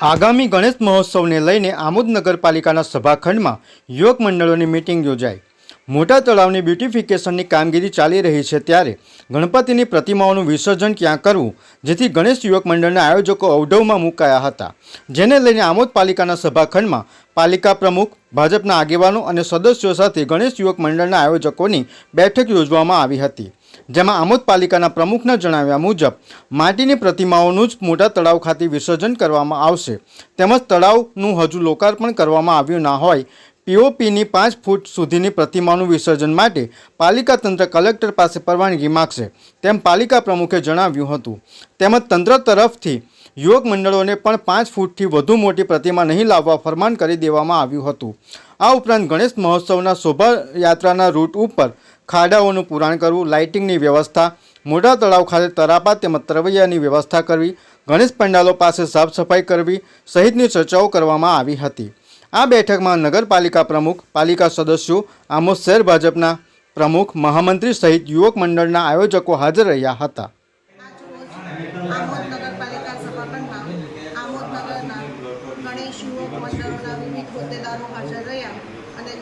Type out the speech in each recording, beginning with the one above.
આગામી ગણેશ મહોત્સવને લઈને આમોદ નગરપાલિકાના સભાખંડમાં યુવક મંડળોની મિટિંગ યોજાઈ. મોટા તળાવની બ્યુટિફિકેશનની કામગીરી ચાલી રહી છે ત્યારે ગણપતિની પ્રતિમાઓનું વિસર્જન ક્યાં કરવું? જેથી ગણેશ યુવક મંડળના આયોજકો અવઢવમાં મુકાયા હતા. જેને લઈને આમોદ પાલિકાના સભાખંડમાં પાલિકા પ્રમુખ, ભાજપના આગેવાનો અને સદસ્યો સાથે ગણેશ યુવક મંડળના આયોજકોની બેઠક યોજવામાં આવી હતી. જેમાં આમોદ પાલિકાના પ્રમુખના જણાવ્યા મુજબ, માટીની પ્રતિમાઓનું જ મોટા તળાવ ખાતે વિસર્જન કરવામાં આવશે. તેમજ તળાવનું હજુ લોકાર્પણ કરવામાં આવ્યું ના હોય. પીઓપીની પાંચ ફૂટ સુધીની પ્રતિમાનું વિસર્જન માટે પાલિકા તંત્ર કલેક્ટર પાસે પરવાનગી માગશે, તેમ પાલિકા પ્રમુખે જણાવ્યું હતું. તેમજ તંત્ર તરફથી યુવક મંડળોને પણ પાંચ ફૂટથી વધુ મોટી પ્રતિમા નહીં લાવવા ફરમાન કરી દેવામાં આવ્યું હતું. આ ઉપરાંત ગણેશ મહોત્સવના શોભાયાત્રાના રૂટ ઉપર ખાડાઓનું પુરાણ કરવું, લાઇટિંગની વ્યવસ્થા મોટા તળાવ ખાતે તરાપા તેમજ તરવૈયાની વ્યવસ્થા કરવી, ગણેશ પંડાલો પાસે સાફ સફાઈ કરવી સહિતની ચર્ચાઓ કરવામાં આવી હતી. આ બેઠકમાં નગરપાલિકા પ્રમુખ, પાલિકા સદસ્યો, આમોદ શહેર ભાજપના પ્રમુખ, મહામંત્રી સહિત યુવક મંડળના આયોજકો હાજર રહ્યા હતા.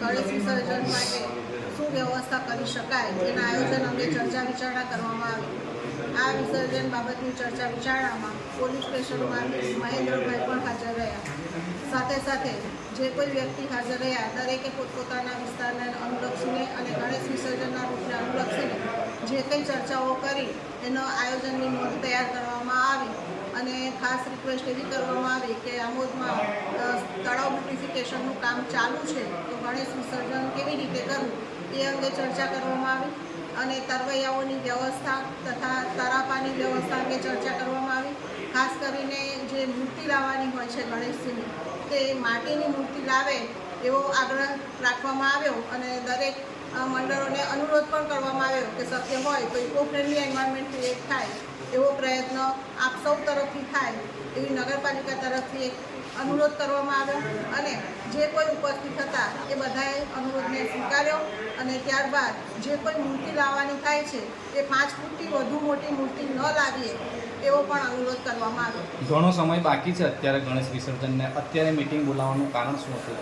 ગણેશ વિસર્જન માટે શું વ્યવસ્થા કરી શકાય. તેના આયોજન અંગે ચર્ચા વિચારણા કરવામાં આવી. આ વિસર્જન બાબતની ચર્ચા વિચારણામાં પોલીસ સ્ટેશનમાં મહેન્દ્રભાઈ પણ હાજર રહ્યા. સાથે સાથે જે કોઈ વ્યક્તિ હાજર રહ્યા, દરેકે પોતપોતાના વિસ્તારને અનુલક્ષીને અને ગણેશ વિસર્જનના રૂપને અનુલક્ષીને જે કંઈ ચર્ચાઓ કરી, એનો આયોજનની નોંધ તૈયાર કરવામાં આવી અને ખાસ રિક્વેસ્ટ એવી કરવામાં આવી કે આમોદમાં તળાવ બ્યુટિફિકેશનનું કામ ચાલુ છે, તો ગણેશ વિસર્જન કેવી રીતે કરવું એ અંગે ચર્ચા કરવામાં આવી અને તરવૈયાઓની વ્યવસ્થા તથા તરાપાની વ્યવસ્થા અંગે ચર્ચા કરવામાં આવી. ખાસ કરીને જે મૂર્તિ લાવવાની હોય છે ગણેશજીની તે માટીની મૂર્તિ લાવે એવો આગ્રહ રાખવામાં આવ્યો અને દરેક મંડળોને અનુરોધ પણ કરવામાં આવ્યો કે શક્ય હોય તો ઇકો ફ્રેન્ડલી એન્વાયરમેન્ટ ક્રિએટ થાય એવો પ્રયત્ન આપ સૌ તરફથી થાય એવી નગરપાલિકા તરફથી એક અનુરોધ કરવામાં આવ્યો અને જે કોઈ ઉપસ્થિત હતા એ બધાએ અનુરોધને સ્વીકાર્યો અને ત્યારબાદ જે કોઈ મૂર્તિ લાવવાની થાય છે એ પાંચ ફૂટથી વધુ મોટી મૂર્તિ ન લાવીએ એવો પણ અનુરોધ કરવામાં આવ્યો. ઘણો સમય બાકી છે અત્યારે ગણેશ વિસર્જનને. અત્યારે મિટિંગ બોલાવવાનું કારણ શું હતું?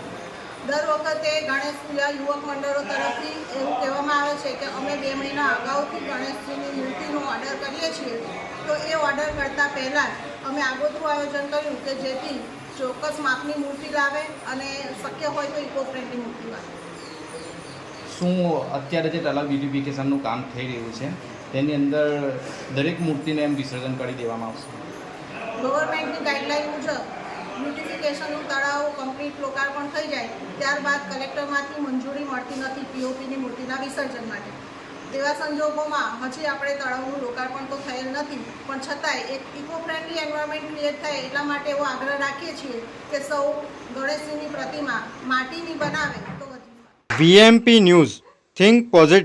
દર વખતે ગણેશ પૂજા યુવક મંડળો તરફથી એવું કહેવામાં આવે છે કે અમે બે મહિના અગાઉથી ગણેશજીની મૂર્તિનો ઓર્ડર કરીએ છીએ. તો એ ઓર્ડર કરતાં પહેલાં જ અમે આગોતરું આયોજન કર્યું કે જેથી ચોક્કસ માપની મૂર્તિ લાવે અને શક્ય હોય તો ઇકો ફ્રેન્ડલી મૂર્તિ લાવે. શું અત્યારે જે તલાવ બ્યુટિફિકેશનનું કામ થઈ રહ્યું છે તેની અંદર દરેક મૂર્તિને એમ વિસર્જન કરી દેવામાં આવશે. ગવર્મેન્ટની ગાઈડલાઈન મુજબ બ્યુટિફિકેશનનું તળાવ કમ્પ્લીટ લોકાર્પણ થઈ જાય ત્યારબાદ કલેક્ટરમાંથી મંજૂરી મળતી નથી પીઓપીની મૂર્તિના વિસર્જન માટે. તેવા સંજોગોમાં હજી આપણે તળાવનું લોકાર્પણ તો થયેલ નથી પણ છતાંય એક ઇકો ફ્રેન્ડલી એન્વાયરમેન્ટ ક્રિએટ થાય એટલા માટે એવો આગ્રહ રાખીએ છીએ કે સૌ ગણેશજીની પ્રતિમા માટીની બનાવે તો વધુ વીએમપી ન્યૂઝ થિંક પોઝિટિવ